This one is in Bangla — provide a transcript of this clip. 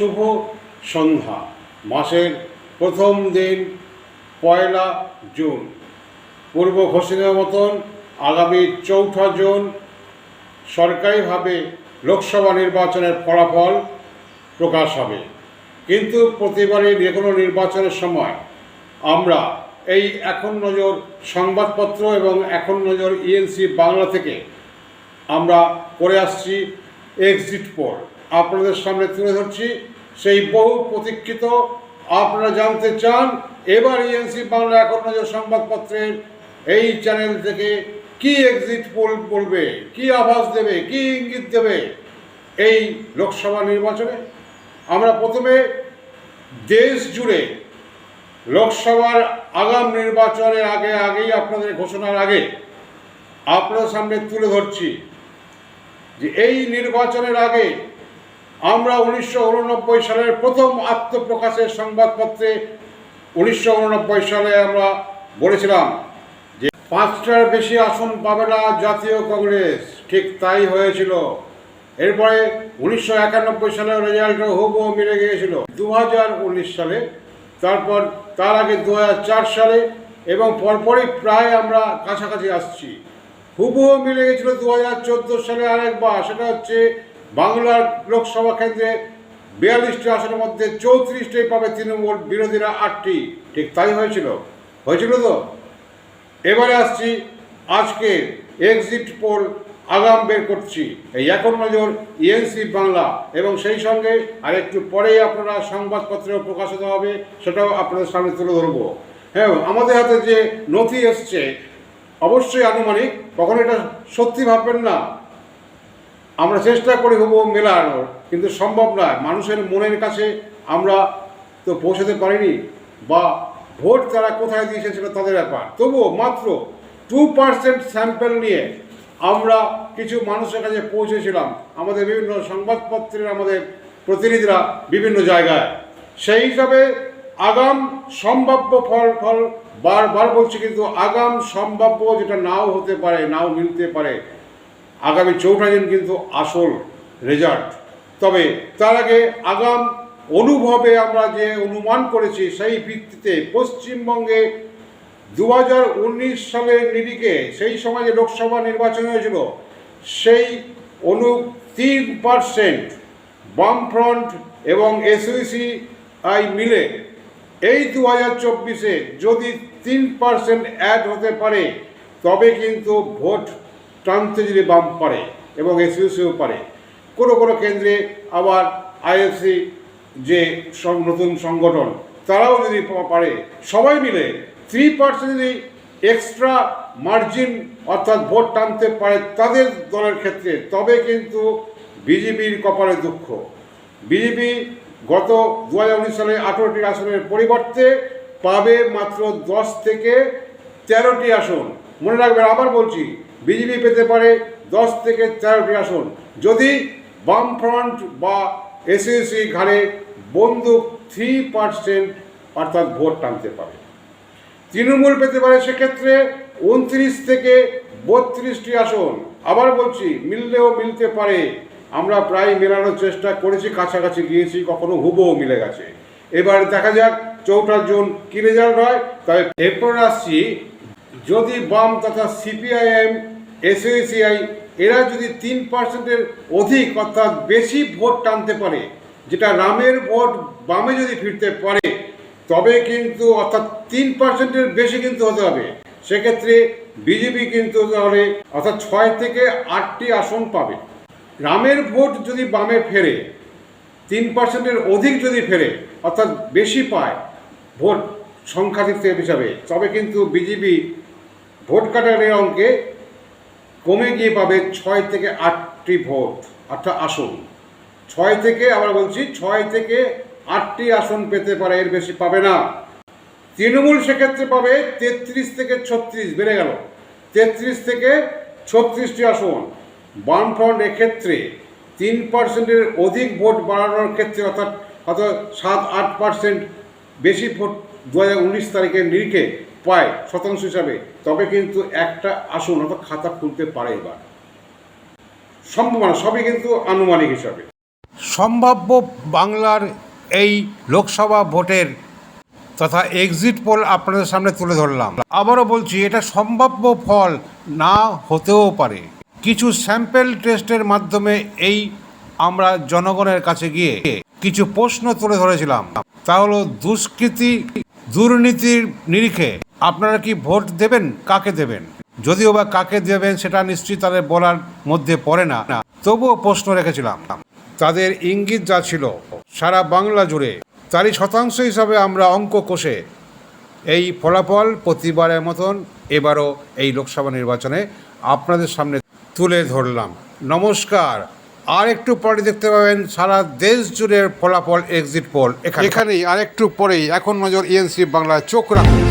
শুভ সন্ধ্যা, মাসের প্রথম দিন, পয়লা জুন। পূর্ব ঘোষণার মতন আগামী চৌঠা জুন সরকারিভাবে লোকসভা নির্বাচনের ফলাফল প্রকাশ হবে। কিন্তু প্রতিবারই যে কোনো নির্বাচনের সময় আমরা এই এখন নজর সংবাদপত্র এবং এখন নজর ইএনসি বাংলা থেকে আমরা করে আসছি এক্সিট পোল আপনাদের সামনে তুলে ধরছি। সেই বহু প্রতীক্ষিত, আপনারা জানতে চান, এবার ইএনসি বাংলা এখন নজর সংবাদপত্রের এই চ্যানেল থেকে কি এক্সিট পোল বলবে, কি আভাস দেবে, কি ইঙ্গিত দেবে এই লোকসভা নির্বাচনে? আমরা প্রথমে দেশ জুড়ে লোকসভার আগাম নির্বাচনের আগে আগেই আপনাদের ঘোষণার আগে আপনাদের সামনে তুলে ধরছি যে এই নির্বাচনের আগে আমরা উনিশশো উননব্বই সালের প্রথম আত্মপ্রকাশের সংবাদপত্রে উনিশশো উননব্বই সালে আমরা বলেছিলাম যে পাঁচটার বেশি আসন পাবে না জাতীয় কংগ্রেস। ঠিক তাই হয়েছিল। এরপরে উনিশশো একানব্বই সালের রেজাল্টও হুবহু মিলে গিয়েছিল। দু হাজার উনিশ সালে, তারপর তার আগে দু সালে এবং পরপরই প্রায় আমরা কাছাকাছি আসছি। হুবহু মিলে গেছিল দু সালে আরেকবার। সেটা হচ্ছে বাংলার লোকসভা কেন্দ্রে বিয়াল্লিশটি আসনের মধ্যে চৌত্রিশটাই পাবে তৃণমূল বিরোধীরা আটটি। ঠিক তাই হয়েছিল। হয়েছিল তো? এবারে আসছি, আজকে এক্সিট পোল আগাম বের করছি। এই এখন নজর ইএনসি বাংলা। এবং সেই সঙ্গে আর একটু পরেই আপনারা সংবাদপত্রেও প্রকাশিত হবে, সেটাও আপনাদের সামনে তুলে ধরবো। হ্যাঁ আমাদের হাতে যে নথি এসছে, অবশ্যই আনুমানিক, কখনো এটা সত্যি ভাববেন না। আমরা চেষ্টা করি হবু মেলানোর, কিন্তু সম্ভব নয়। মানুষের মনের কাছে আমরা তো পৌঁছাতে পারিনি, বা ভোট তারা কোথায় দিয়েছেন সেটা তাদের ব্যাপার। তবুও মাত্র টু পার্সেন্ট স্যাম্পেল নিয়ে আমরা কিছু মানুষের কাছে পৌঁছেছিলাম। আমাদের বিভিন্ন সংবাদপত্রের আমাদের প্রতিনিধিরা বিভিন্ন জায়গায়। সেই হিসাবে আগাম সম্ভাব্য ফল ফল বারবার বলছি, কিন্তু আগাম সম্ভাব্য যেটা নাও হতে পারে, নাও মিলতে পারে আগামী চৌঠা দিন কিন্তু আসল রেজাল্ট তবে তার আগে আগাম অনুভবে আমরা যে অনুমান করেছি, সেই ভিত্তিতে পশ্চিমবঙ্গে দু হাজার উনিশ সালের নিরিখে সেই সময় যে লোকসভা নির্বাচন হয়েছিল, সেই অনু তিন পার্সেন্ট বামফ্রন্ট এবং এসইসি আই মিলে এই দু হাজার চব্বিশে যদি তিন পার্সেন্ট অ্যাড হতে পারে, তবে কিন্তু ভোট টানতে যদি বাম পারে এবং এসইউসিও পারে, কোনো কোনো কেন্দ্রে আবার আইএফসি যে নতুন সংগঠন, তারাও যদি পারে, সবাই মিলে থ্রি পার্সেন্ট যদি এক্সট্রা মার্জিন অর্থাৎ ভোট টানতে পারে তাদের দলের ক্ষেত্রে, তবে কিন্তু বিজেপির কপালে দুঃখ। বিজেপি গত দু হাজার উনিশ সালে আঠেরোটি আসনের পরিবর্তে পাবে মাত্র দশ থেকে তেরোটি আসন। মনে রাখবেন, আবার বলছি বিজেপি পেতে পারে দশ থেকে তেরোটি আসন। যদি বামফ্রন্ট বা এসএসসি ঘাড়ে বন্দুক থ্রি পার্সেন্ট অর্থাৎ ভোট টানতে পারে। তৃণমূল পেতে পারে সেক্ষেত্রে উনত্রিশ থেকে বত্রিশটি আসন। আবার বলছি, মিললেও মিলতে পারে। আমরা প্রায় মেলানোর চেষ্টা করেছি, কাছাকাছি গিয়েছি, কখনো হুবও মিলে গেছে। এবার দেখা যাক, চৌঠা জুন কি রেজাল্ট হয়। তবে এরপর আসছি, যদি বাম তথা সিপিআইএম এসইসিআই এরা যদি তিন পার্সেন্টের অধিক অর্থাৎ বেশি ভোট টানতে পারে, যেটা রামের ভোট বামে যদি ফিরতে পারে, তবে কিন্তু অর্থাৎ তিন পার্সেন্টের বেশি কিন্তু হতে হবে। সেক্ষেত্রে বিজেপি কিন্তু তাহলে অর্থাৎ ছয় থেকে আটটি আসন পাবে। রামের ভোট যদি বামে ফেরে, তিন পার্সেন্টের অধিক যদি ফেরে, অর্থাৎ বেশি পায় ভোট সংখ্যাধিক হিসাবে, তবে কিন্তু বিজেপি ভোট কাটারের অঙ্কে কমে গিয়ে পাবে ছয় থেকে আটটি ভোট। অর্থাৎ আসন। ছয় থেকে, আমরা বলছি, ছয় থেকে আটটি আসন পেতে পারে, এর বেশি পাবে না। তৃণমূল সেক্ষেত্রে পাবে তেত্রিশ থেকে ছত্রিশ, বেড়ে গেল। তেত্রিশ থেকে ছত্রিশটি আসন। বামফ্রন্ট এক্ষেত্রে তিন পার্সেন্টের অধিক ভোট বাড়ানোর ক্ষেত্রে, অর্থাৎ অর্থাৎ সাত, আট পার্সেন্ট বেশি ভোট দু হাজার উনিশ তারিখের নিরিখে পায় শতাংশ হিসাবে, তবে কিন্তু একটা আসন অর্থাৎ খাতা খুলতে পারে এবার। সম্ভাবনা, সবই কিন্তু আনুমানিক হিসাবে। সম্ভাব্য বাংলার এই লোকসভা ভোটের তথা এক্সিট পোল আপনাদের সামনে তুলে ধরলাম। আবারও বলছি, এটা সম্ভাব্য ফল না হতেও পারে। কিছু স্যাম্পেল টেস্টের মাধ্যমে এই আমরা জনগণের কাছে গিয়ে কিছু প্রশ্ন তুলে ধরেছিলাম। তা হলো, দুষ্কৃতি দুর্নীতির নিরিখে আপনারা কি ভোট দেবেন, কাকে দেবেন? যদিও বা কাকে দেবেন সেটা নিশ্চয়ই তাদের বলার মধ্যে পড়ে না। তবুও প্রশ্ন রেখেছিলাম, তাদের ইঙ্গিত যা ছিল, সারা বাংলা জুড়ে তারই শতাংশ হিসাবে আমরা অঙ্ক কষে এই ফলাফল প্রতিবারের মতন এবারও এই লোকসভা নির্বাচনে আপনাদের সামনে তুলে ধরলাম। নমস্কার। আর একটু পরে দেখতে পাবেন সারা দেশ জুড়ে ফলাফল এক্সিট পোল এখানেই আর একটু পরেই, এখন নজর ইএনসি বাংলা চোখ রাখুন।